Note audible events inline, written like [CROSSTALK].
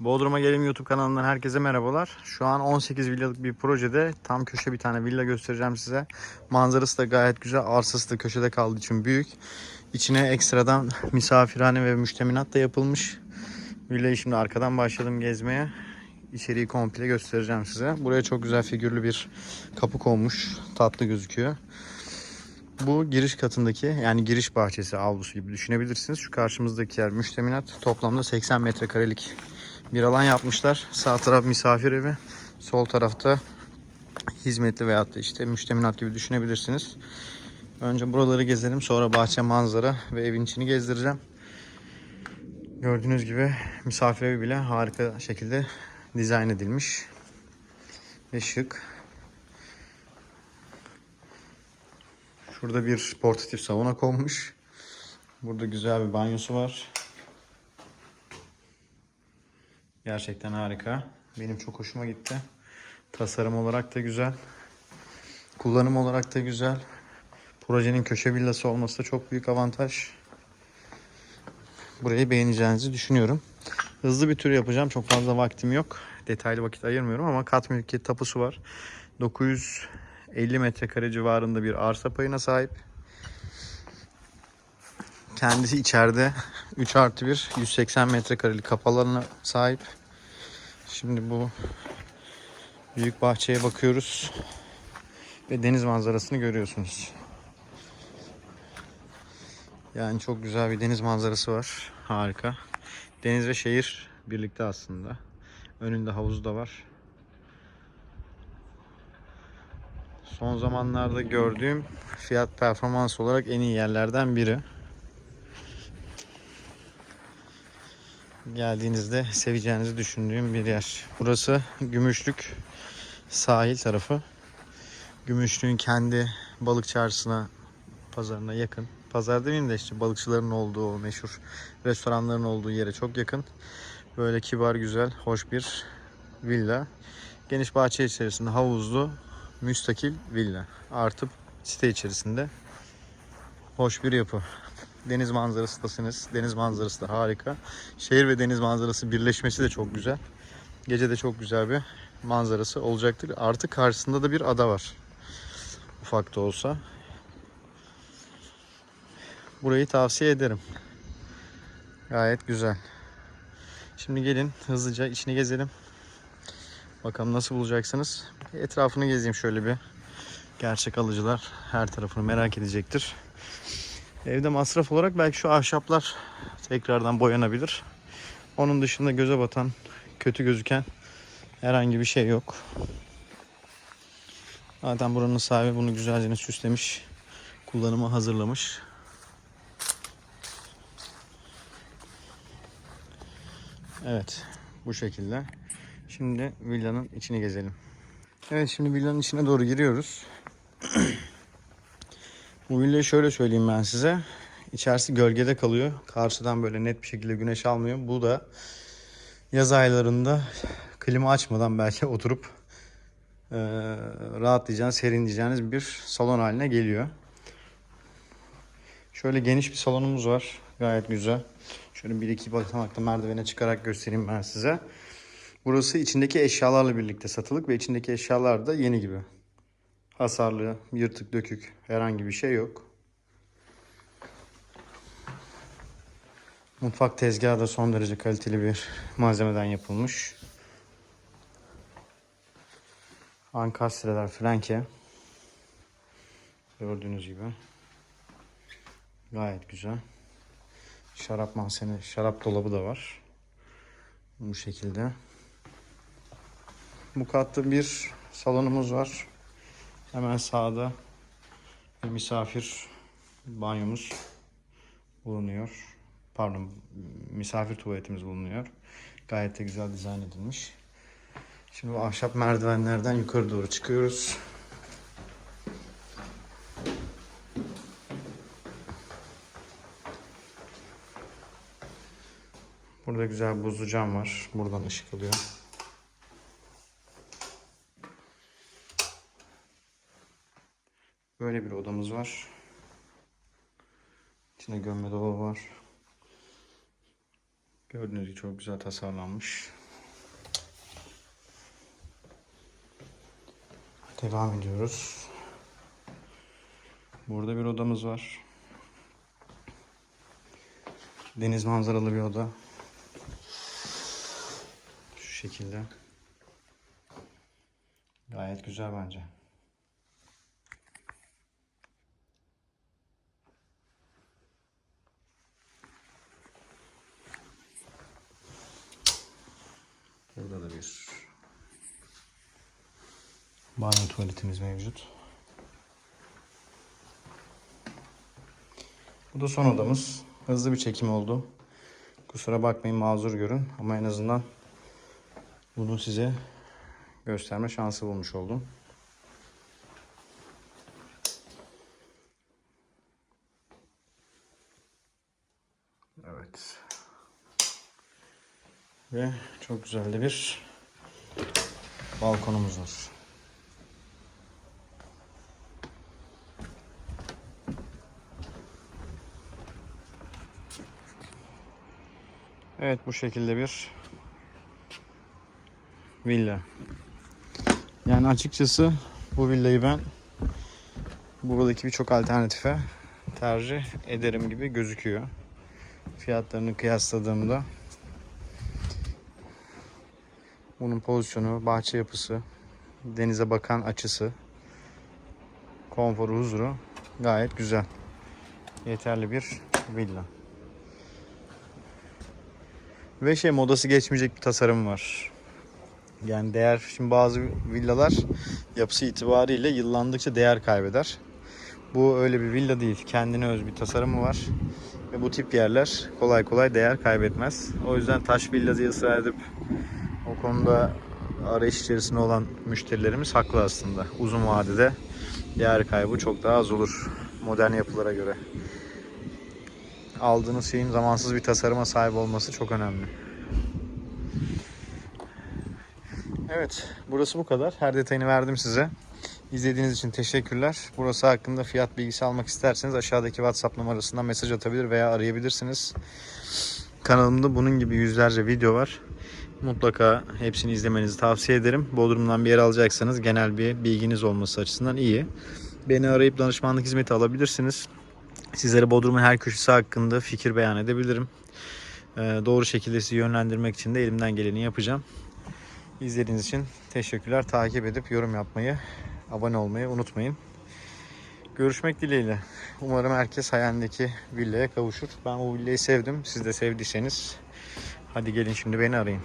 Bodrum'a Gelin YouTube kanalından herkese merhabalar. Şu an 18 villalık bir projede tam köşe bir tane villa göstereceğim size. Manzarası da gayet güzel. Arsası da köşede kaldığı için büyük. İçine ekstradan misafirhane ve müştemilat da yapılmış. Villayı şimdi arkadan başladım gezmeye. İçeriği komple göstereceğim size. Buraya çok güzel figürlü bir kapı konmuş. Tatlı gözüküyor. Bu giriş katındaki yani giriş bahçesi avlusu gibi düşünebilirsiniz. Şu karşımızdaki yer müştemilat. Toplamda 80 metrekarelik bir alan yapmışlar. Sağ taraf misafir evi. Sol tarafta hizmetli veyahut da işte müştemilat gibi düşünebilirsiniz. Önce buraları gezelim. Sonra bahçe manzara ve evin içini gezdireceğim. Gördüğünüz gibi misafir evi bile harika şekilde dizayn edilmiş. Ve şık. Şurada bir portatif sauna konmuş. Burada güzel bir banyosu var. Gerçekten harika. Benim çok hoşuma gitti. Tasarım olarak da güzel. Kullanım olarak da güzel. Projenin köşe villası olması da çok büyük avantaj. Burayı beğeneceğinizi düşünüyorum. Hızlı bir tur yapacağım. Çok fazla vaktim yok. Detaylı vakit ayırmıyorum ama kat mülkiyet tapusu var. 950 metrekare civarında bir arsa payına sahip. Kendisi içeride [LAUGHS] 3 artı 1 180 metrekarelik kapalı alana sahip. Şimdi bu büyük bahçeye bakıyoruz. Ve deniz manzarasını görüyorsunuz. Yani çok güzel bir deniz manzarası var. Harika. Deniz ve şehir birlikte aslında. Önünde havuz da var. Son zamanlarda gördüğüm fiyat performans olarak en iyi yerlerden biri. Geldiğinizde seveceğinizi düşündüğüm bir yer. Burası Gümüşlük sahil tarafı. Gümüşlük'ün kendi balık çarşısına, pazarına yakın. Pazar demeyeyim de işte balıkçıların olduğu, meşhur restoranların olduğu yere çok yakın. Böyle kibar, güzel, hoş bir villa. Geniş bahçe içerisinde havuzlu, müstakil villa. Artı site içerisinde hoş bir yapı. Deniz manzarasındasınız. Deniz manzarası da harika. Şehir ve deniz manzarası birleşmesi de çok güzel. Gece de çok güzel bir manzarası olacaktır. Artı karşısında da bir ada var. Ufak da olsa. Burayı tavsiye ederim. Gayet güzel. Şimdi gelin hızlıca içini gezelim. Bakalım nasıl bulacaksınız. Etrafını gezeyim şöyle bir. Gerçek alıcılar her tarafını merak edecektir. Evde masraf olarak belki şu ahşaplar tekrardan boyanabilir. Onun dışında göze batan, kötü gözüken herhangi bir şey yok. Zaten buranın sahibi bunu güzelce süslemiş. Kullanıma hazırlamış. Evet, bu şekilde. Şimdi villanın içini gezelim. Evet, şimdi villanın içine doğru giriyoruz. [CLEARS THROAT] Bu villayı şöyle söyleyeyim ben size. İçerisi gölgede kalıyor. Karşıdan böyle net bir şekilde güneş almıyor. Bu da yaz aylarında klima açmadan belki [LAUGHS] oturup e, rahatlayacağınız, serinleyeceğiniz bir salon haline geliyor. Şöyle geniş bir salonumuz var. Gayet güzel. Şöyle bir iki basamakta merdivene çıkarak göstereyim ben size. Burası içindeki eşyalarla birlikte satılık ve içindeki eşyalar da yeni gibi. Hasarlı, yırtık, dökük herhangi bir şey yok. Mutfak tezgahı da son derece kaliteli bir malzemeden yapılmış. Ankastreler flanke. Gördüğünüz gibi. Gayet güzel. Şarap mahzeni, şarap dolabı da var. Bu şekilde. Bu katta bir salonumuz var. Hemen sağda misafir banyomuz bulunuyor. Pardon, misafir tuvaletimiz bulunuyor. Gayet de güzel dizayn edilmiş. Şimdi bu ahşap merdivenlerden yukarı doğru çıkıyoruz. Burada güzel buzlu cam var. Buradan ışık alıyor. Böyle bir odamız var. İçinde gömme dolabı var. Gördüğünüz gibi çok güzel tasarlanmış. Devam ediyoruz. Burada bir odamız var. Deniz manzaralı bir oda. Şu şekilde. Gayet güzel bence. Burada da bir banyo tuvaletimiz mevcut. Bu da son odamız. Hızlı bir çekim oldu. Kusura bakmayın mazur görün ama en azından bunu size gösterme şansı bulmuş oldum. Evet. Ve çok güzel de bir balkonumuz var. Evet bu şekilde bir villa. Yani açıkçası bu villayı ben buradaki birçok alternatife tercih ederim gibi gözüküyor. Fiyatlarını kıyasladığımda bunun pozisyonu, bahçe yapısı, denize bakan açısı, konforu, huzuru gayet güzel. Yeterli bir villa. Ve şey modası geçmeyecek bir tasarım var. Yani değer, şimdi bazı villalar yapısı itibariyle yıllandıkça değer kaybeder. Bu öyle bir villa değil. Kendine öz bir tasarımı var. Ve bu tip yerler kolay kolay değer kaybetmez. O yüzden taş villa diye ısrar edip o konuda arayış içerisinde olan müşterilerimiz haklı aslında. Uzun vadede değer kaybı çok daha az olur modern yapılara göre. Aldığınız şeyin zamansız bir tasarıma sahip olması çok önemli. Evet, burası bu kadar. Her detayını verdim size. İzlediğiniz için teşekkürler. Burası hakkında fiyat bilgisi almak isterseniz aşağıdaki WhatsApp numarasından mesaj atabilir veya arayabilirsiniz. Kanalımda bunun gibi yüzlerce video var. Mutlaka hepsini izlemenizi tavsiye ederim. Bodrum'dan bir yer alacaksanız genel bir bilginiz olması açısından iyi. Beni arayıp danışmanlık hizmeti alabilirsiniz. Sizlere Bodrum'un her köşesi hakkında fikir beyan edebilirim. Ee, doğru şekilde sizi yönlendirmek için de elimden geleni yapacağım. İzlediğiniz için teşekkürler. Takip edip yorum yapmayı, abone olmayı unutmayın. Görüşmek dileğiyle. Umarım herkes hayalindeki villaya kavuşur. Ben o villayı sevdim. Siz de sevdiyseniz hadi gelin şimdi beni arayın.